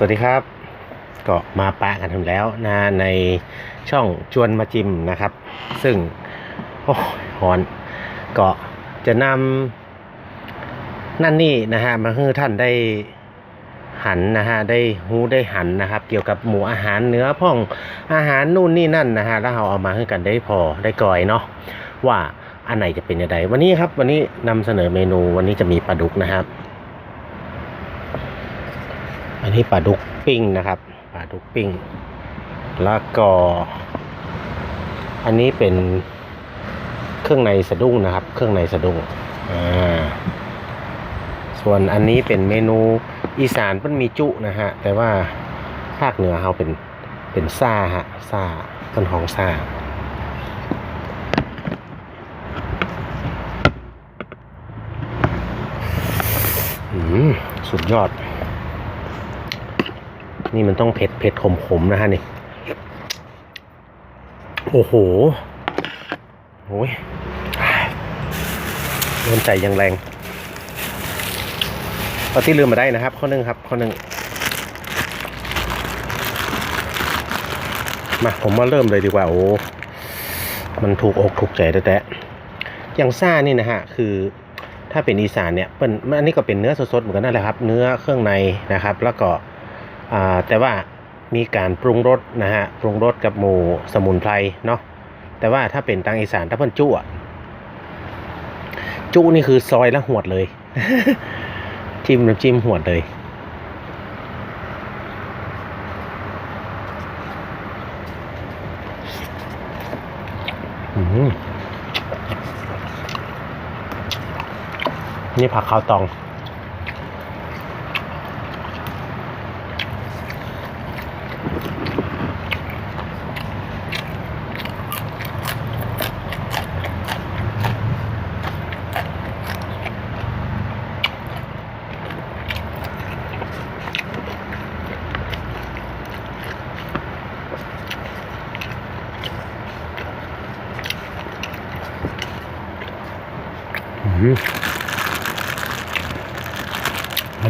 สวัสดีครับ ก็มาปะกันถึงแล้วนะในช่องชวนมาจิมนะครับ ซึ่งโอ้ยฮอนก็จะนำนั่นนี่นะฮะมาให้ท่านได้หันนะฮะได้หูได้หันนะครับ เกี่ยวกับหมูอาหารเนื้อพ่องอาหารนู่นนี่นั่นนะฮะแล้วเราเอามาให้กันได้พอได้ก่อยเนาะว่าอันไหนจะเป็นยังไงวันนี้ครับ วันนี้นำเสนอเมนูวันนี้จะมีปลาดุกนะครับ อันนี้ปลาดุกปิ้งนะครับปลาดุกปิ้ง แล้วก็ อันนี้เป็นเครื่องในสะดุ้งนะครับ เครื่องในสะดุ้งอ่าส่วนอันนี้เป็นเมนูอีสานเป็นมีจุนะฮะ แต่ว่าภาคเหนือเขาเป็นเป็นซ่าฮะซ่าต้นหองซ่าสุดยอด นี่มันต้องเผ็ดเผ็ดขมขมนะฮะนี่ โอ้โหโอ้ยเริ่มใจยังแรงเอาที่ลืมมาได้นะครับ ข้อหนึ่งครับ ข้อหนึ่งมาผมมาเริ่มเลยดีกว่าโอ้มันถูกอกถูกใจแต่แต่อย่างซ่านี่นะฮะคือถ้าเป็นอีสานเนี่ยเป็นอันนี้ก็เป็นเนื้อสดๆเหมือนกันนั่นแหละครับ เนื้อเครื่องในนะครับ แล้วก็ แต่ว่ามีการปรุงรสนะฮะปรุงรสกับหมูสมุนไพรเนาะแต่ว่าถ้าเป็นทางอีสานถ้าเพิ่นจุอะจุนี่คือซอยแล้วหวดเลย จิ้มน้ำจิ้มหวดเลยนี่ผักข้าวตอง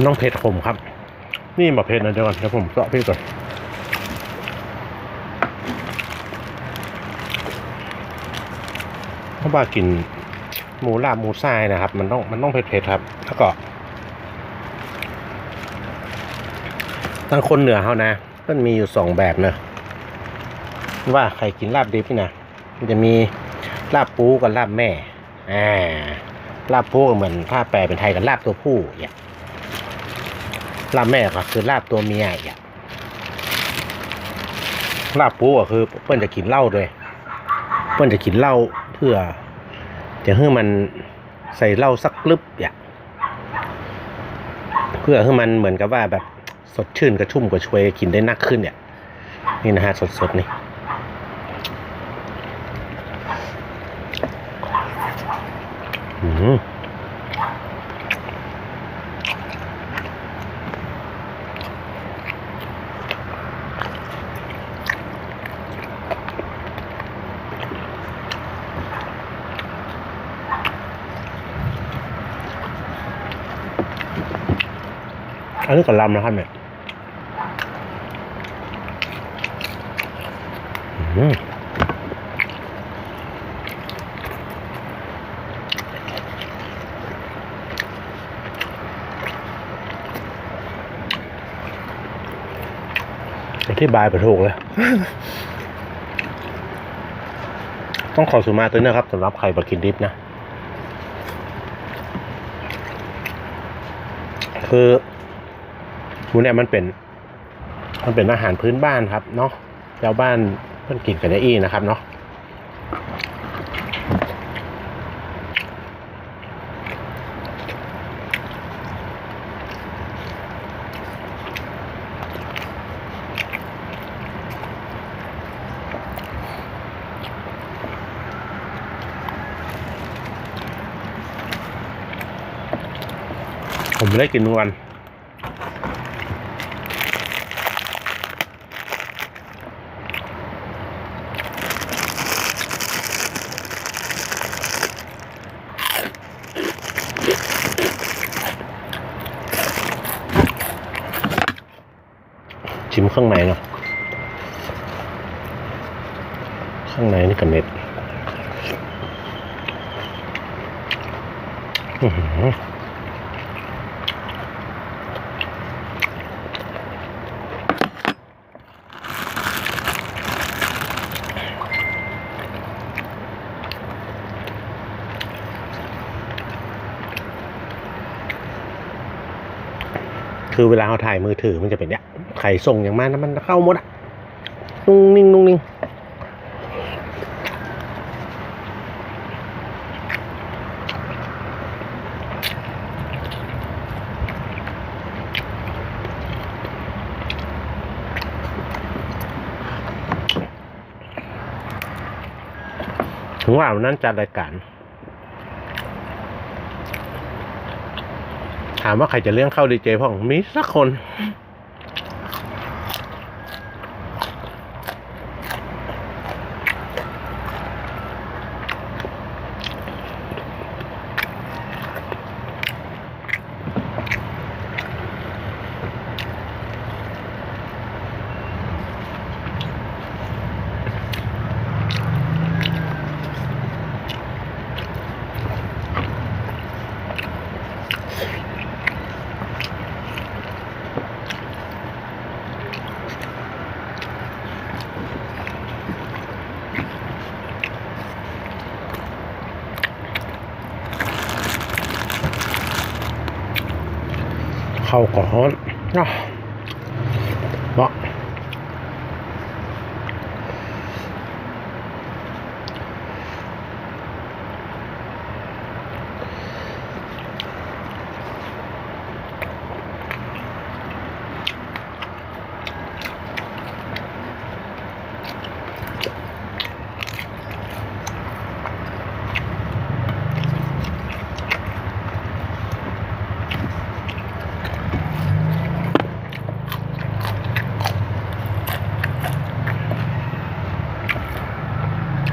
ต้องเผ็ดขมครับ นี่มาเผ็ดนะเดี๋ยวก่อนเดี๋ยวผมเสาะพี่ก่อนเพราะว่ากินหมูลาบหมูทรายนะครับ มันต้องมันต้องเผ็ดๆครับ แล้วก็ทางคนเหนือเขานะ มันมีอยู่สองแบบเนะว่าใครกินลาบดิบนี่นะมันจะมีลาบปูกับลาบแม่อ่าลาบปูก็เหมือนถ้าแปลเป็นไทยกับลาบตัวผู้อย่าง ลาบแม่ก็คือลาบตัวเมียอย่างลาบปูก็คือเพื่อนจะกินเหล้าด้วยเพื่อนจะกินเหล้าเพื่อจะให้มันใส่เหล้าสักลึบอย่างเพื่อให้มันเหมือนกับว่าแบบสดชื่นกระชุ่มกระชวยกินได้นักขึ้นเนี่ยนี่นะฮะสดๆนี่อืม อันนี้ก็ลำนะครับเนี่ยอืมอธิบายไปถูกเลย ต้องขอสุมาตัวนี้นะครับสำหรับใครบกินดิบนะ คือ หมูเนี่ยมันเป็น มันเป็นอาหารพื้นบ้านครับเนาะชาวบ้านเพิ่นกินกันได้อีนะครับเนาะผมไม่ได้กินทุกวัน อ ชิมข้างในเนาะ ข้างในนี่กันเน็ตอื้อหือคือเวลาเราถ่ายมือถือมันจะเป็นเนี้ยไข่ส่งอย่างมากนะมันเข้าหมดอะนุ่งนิ่งนุ่งนิ่ง ถึงว่าวันนั้นจัดรายการ ถามว่าใครจะเลี้ยงเข้าดีเจพ่องมีสักคน เข้าก่อนเนาะ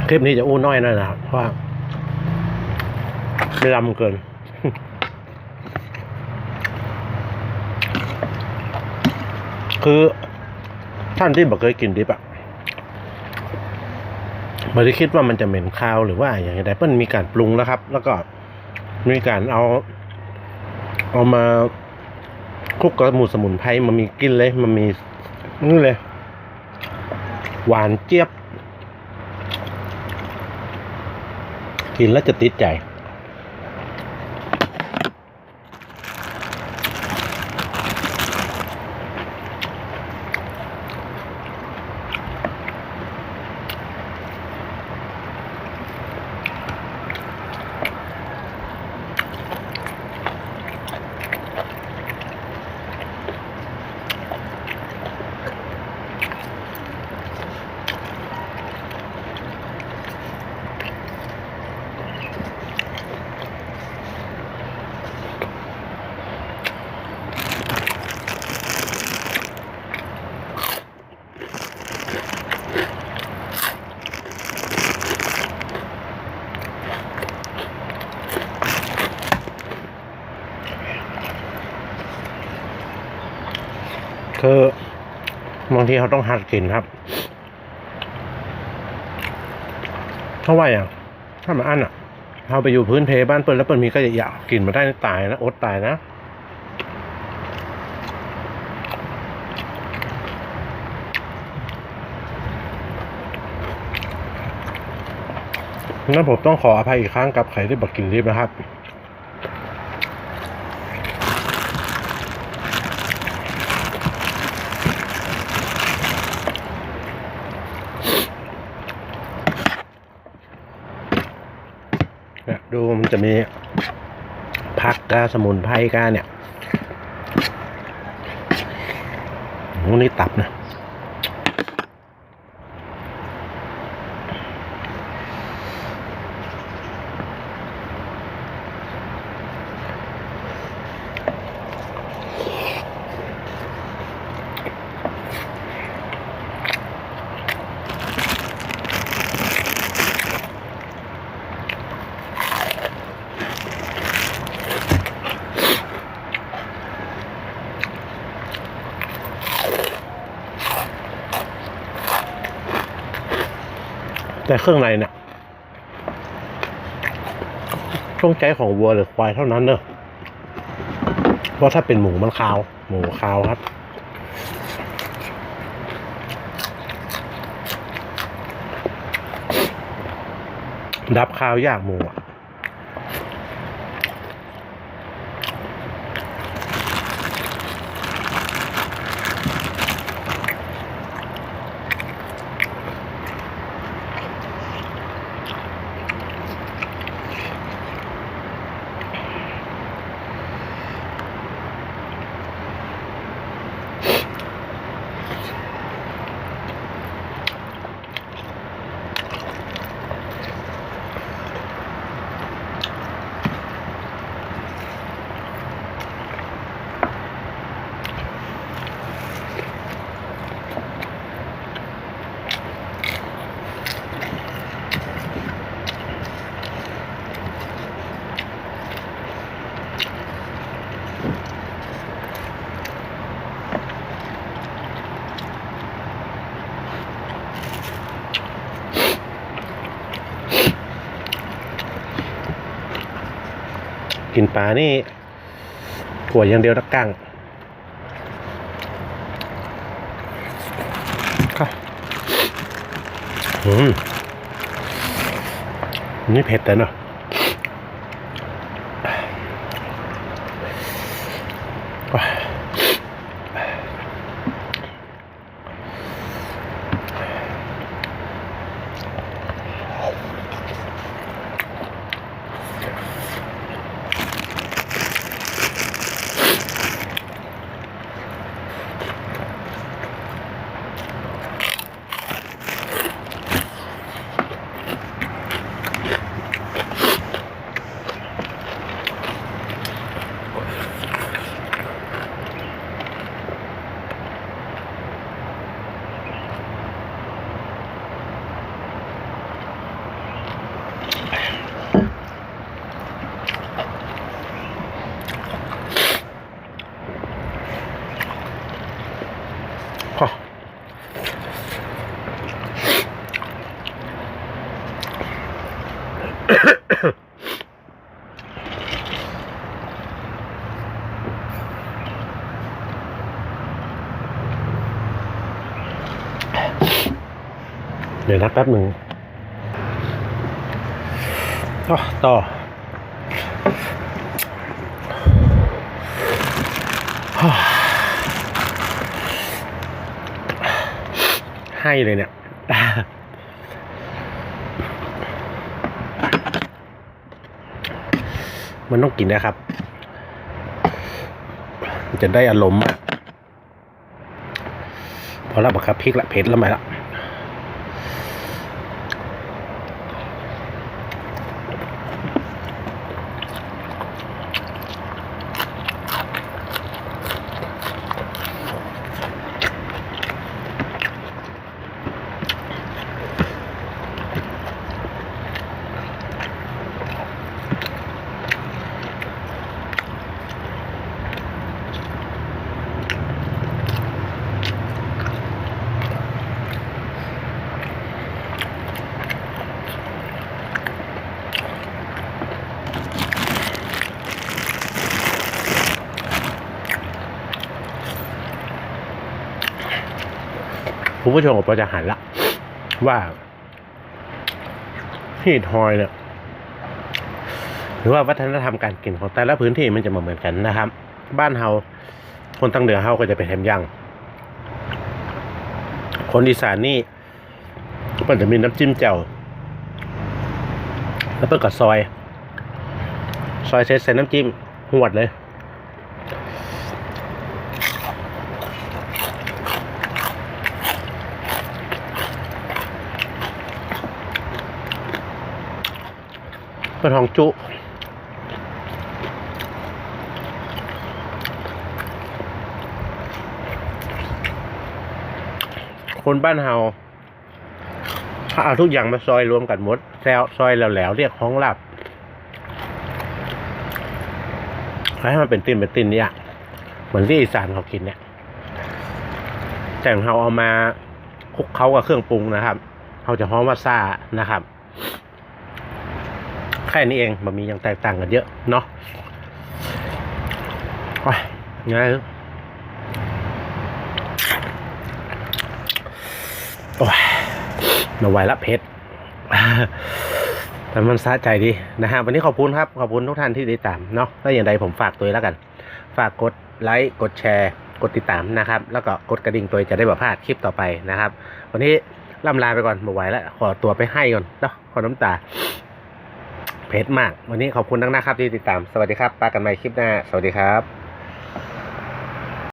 คลิปนี้จะอู้น้อยหน่อยนะครับเพราะว่าไม่ลำเกิน คือท่านที่บอกเคยกินดิบอะไม่ได้คิดว่ามันจะเหม็นคาวหรือว่าอย่างไรเปิ้ลมีการปรุงแล้วครับ แล้วก็มีการเอา เอามาคลุกกับหมูสมุนไพรมันมีกลินเลย มันมีนี่เลย หวานเจี๊ยบ กินแล้วจะติดใจ คือบางทีเขาต้องหัดกินครับ เพราะว่าอย่างถ้ามันอั้นอะเราไปอยู่พื้นเพบ้านเปิดแล้วเปิดมีก็จะอยากกินมาได้ตายนะอดตายนะงั้นผมต้องขออภัยอีกครั้งกับใครที่บอกกินรีบนะครับ ดูมันจะมีผักกาสมุนไพรกาเนี่ยนี่ตับนะ แต่เครื่องในเนี่ยต้องใจของวัวหรือควายเท่านั้นเนอะเพราะถ้าเป็นหมูมันคาว หมูคาวครับดับคาวยากหมูอะ ปลานี่กลัวอย่างเดียวนะกั้งก็อืมนี่เผ็ดแต่เนาะว้าพอ เดี๋ยวนับแป๊บหนึ่งต่อให้เลยเนี่ยมันต้องกินนะครับ จะได้อารมณ์อะพอแล้วบักครับพริกละเผ็ดแล้วไหมละ คุณผู้ชมก็จะหันละ ว่าที่ทอยเนี่ยหรือว่าวัฒนธรรมการกินของแต่ละพื้นที่มันจะมาเหมือนกันนะครับ บ้านเฮาคนตั้งเหนือเฮาก็จะเป็นแฮมย่างคนอีสานนี่มันจะมีน้ำจิ้มแจ่วแล้วเปิดกับซอย ซอยเซตใส่น้ำจิ้มหวดเลย เป็นของจุ คนบ้านเฮาถ้าเอาทุกอย่างมาซอยรวมกันหมดแซวซอยแล้วแล้วๆเรียกของหลับให้มันเป็นตินเป็นตินเนี่ยเหมือนที่อีสานเขากินเนี่ยแต่งเฮาเอามาคลุกเคล้ากับเครื่องปรุงนะครับ เขาจะฮ้อมว่าซ่านะครับ ค่นี้เองมันมียังแตกต่างกันเยอะเนาะโอ้ยง่ายโอ้ยมาไหวละเพชรแต่มันสะใจดีนะฮะวันนี้ขอบคุณครับ ขอบคุณทุกท่านที่ติดตามเนาะถ้าอย่างใดผมฝากตัวแล้วกัน ฝากกดไลค์กดแชร์ กดติดตามนะครับ แล้วก็กดกระดิ่งตัวจะได้บบพลาดคลิปต่อไปนะครับ วันนี้ล่ำลาไปก่อนม่ไหวแล้วขอตัวไปให้ก่อนเนาะขอน้ำตา เพชรมาก วันนี้ขอบคุณนักนะครับที่ติดตาม สวัสดีครับปากันใหม่คลิปหน้า สวัสดีครับ